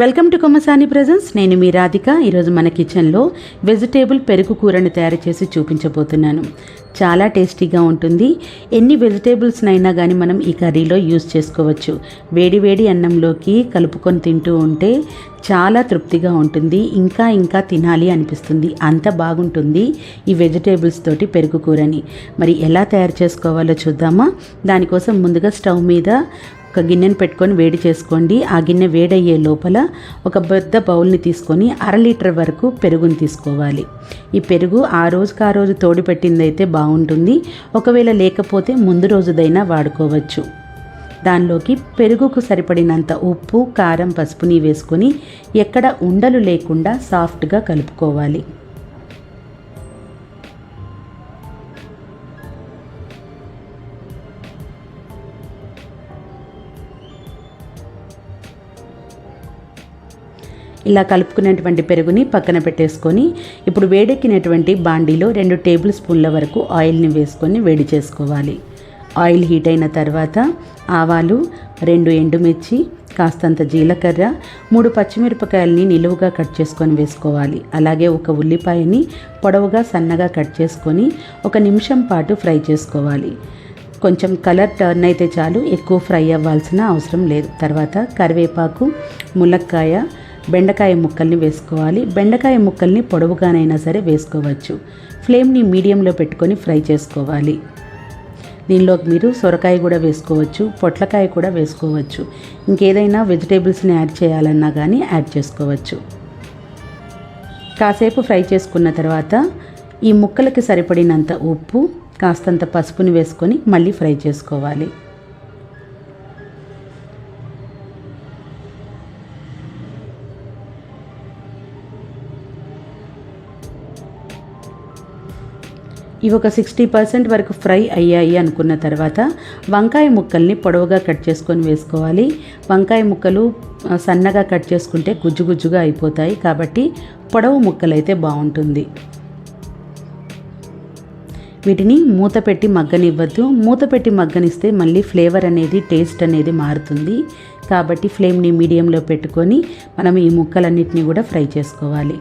Welcome to Kommasani presence నేను మీ రాధిక. ఈరోజు మన కిచెన్లో వెజిటేబుల్ పెరుగు కూరను తయారు చేసి చూపించబోతున్నాను. చాలా టేస్టీగా ఉంటుంది. ఎన్ని వెజిటేబుల్స్నైనా కానీ మనం ఈ కర్రీలో యూజ్ చేసుకోవచ్చు. వేడి వేడి అన్నంలోకి కలుపుకొని తింటూ ఉంటే చాలా తృప్తిగా ఉంటుంది. ఇంకా ఇంకా తినాలి అనిపిస్తుంది. అంత బాగుంటుంది ఈ వెజిటేబుల్స్ తోటి పెరుగు కూరని. మరి ఎలా తయారు చేసుకోవాలో చూద్దామా? దానికోసం ముందుగా స్టవ్ మీద ఒక గిన్నెను పెట్టుకొని వేడి చేసుకోండి. ఆ గిన్నె వేడయ్యే లోపల ఒక పెద్ద బౌల్ని తీసుకొని అర లీటర్ వరకు పెరుగుని తీసుకోవాలి. ఈ పెరుగు ఆ రోజుకి ఆ రోజు తోడి పెట్టిందైతే బాగుంటుంది. ఒకవేళ లేకపోతే ముందు రోజుదైనా వాడుకోవచ్చు. దానిలోకి పెరుగుకు సరిపడినంత ఉప్పు కారం పసుపుని వేసుకొని ఎక్కడ ఉండలు లేకుండా సాఫ్ట్గా కలుపుకోవాలి. ఇలా కలుపుకున్నటువంటి పెరుగుని పక్కన పెట్టేసుకొని ఇప్పుడు వేడెక్కినటువంటి బాండీలో రెండు టేబుల్ స్పూన్ల వరకు ఆయిల్ని వేసుకొని వేడి చేసుకోవాలి. ఆయిల్ హీట్ అయిన తర్వాత ఆవాలు రెండు ఎండుమిర్చి కాస్తంత జీలకర్ర మూడు పచ్చిమిరపకాయలని నిలువుగా కట్ చేసుకొని వేసుకోవాలి. అలాగే ఒక ఉల్లిపాయని పొడవుగా సన్నగా కట్ చేసుకొని ఒక నిమిషం పాటు ఫ్రై చేసుకోవాలి. కొంచెం కలర్ టర్న్ అయితే చాలు ఎక్కువ ఫ్రై అవ్వాల్సిన అవసరం లేదు. తర్వాత కరివేపాకు ములక్కాయ బెండకాయ ముక్కల్ని వేసుకోవాలి. బెండకాయ ముక్కల్ని పొడవుగానైనా సరే వేసుకోవచ్చు. ఫ్లేమ్ని మీడియంలో పెట్టుకొని ఫ్రై చేసుకోవాలి. దీనిలోకి మీరు సొరకాయ కూడా వేసుకోవచ్చు పొట్లకాయ కూడా వేసుకోవచ్చు. ఇంకేదైనా వెజిటేబుల్స్ని యాడ్ చేయాలన్నా కానీ యాడ్ చేసుకోవచ్చు. కాసేపు ఫ్రై చేసుకున్న తర్వాత ఈ ముక్కలకి సరిపడినంత ఉప్పు కాస్తంత పసుపుని వేసుకొని మళ్ళీ ఫ్రై చేసుకోవాలి. ఇవి ఒక సిక్స్టీ పర్సెంట్ వరకు ఫ్రై అయ్యాయి అనుకున్న తర్వాత వంకాయ ముక్కల్ని పొడవుగా కట్ చేసుకొని వేసుకోవాలి. వంకాయ ముక్కలు సన్నగా కట్ చేసుకుంటే గుజ్జు గుజ్జుగా అయిపోతాయి కాబట్టి పొడవు ముక్కలైతే బాగుంటుంది. వీటిని మూత పెట్టి మగ్గనివ్వద్దు. మూత పెట్టి మగ్గనిస్తే మళ్ళీ ఫ్లేవర్ అనేది టేస్ట్ అనేది మారుతుంది. కాబట్టి ఫ్లేమ్ని మీడియంలో పెట్టుకొని మనం ఈ ముక్కలన్నిటిని కూడా ఫ్రై చేసుకోవాలి.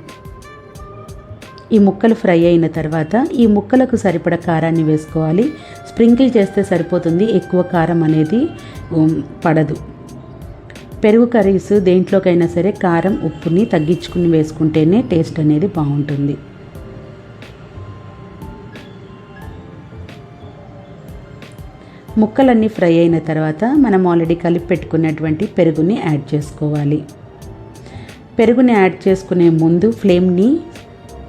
ఈ ముక్కలు ఫ్రై అయిన తర్వాత ఈ ముక్కలకు సరిపడ కారాన్ని వేసుకోవాలి. స్ప్రింకిల్ చేస్తే సరిపోతుంది. ఎక్కువ కారం అనేది పడదు. పెరుగు కర్రీస్ దేంట్లోకైనా సరే కారం ఉప్పుని తగ్గించుకుని వేసుకుంటేనే టేస్ట్ అనేది బాగుంటుంది. ముక్కలన్నీ ఫ్రై అయిన తర్వాత మనం ఆల్రెడీ కలిపి పెట్టుకున్నటువంటి పెరుగుని యాడ్ చేసుకోవాలి. పెరుగుని యాడ్ చేసుకునే ముందు ఫ్లేమ్ని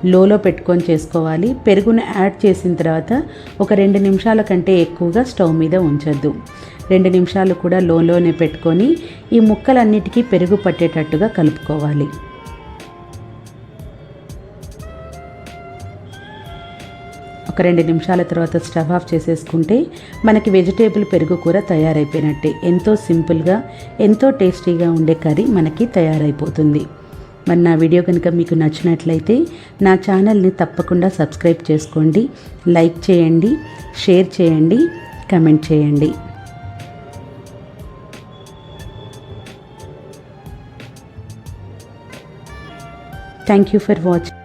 లోలో పెట్టుకొని చేసుకోవాలి. పెరుగును యాడ్ చేసిన తర్వాత ఒక రెండు నిమిషాల కంటే ఎక్కువగా స్టవ్ మీద ఉంచొద్దు. రెండు నిమిషాలు కూడా లోలోనే పెట్టుకొని ఈ ముక్కలన్నిటికీ పెరుగు పట్టేటట్టుగా కలుపుకోవాలి. ఒక రెండు నిమిషాల తర్వాత స్టవ్ ఆఫ్ చేసేసుకుంటే మనకి వెజిటేబుల్ పెరుగు కూర తయారైపోయినట్టే. ఎంతో సింపుల్గా ఎంతో టేస్టీగా ఉండే కర్రీ మనకి తయారైపోతుంది. మరి నా వీడియో కనుక మీకు నచ్చినట్లయితే నా ఛానల్ని తప్పకుండా సబ్స్క్రైబ్ చేసుకోండి లైక్ చేయండి షేర్ చేయండి కమెంట్ చేయండి. Thank you for watching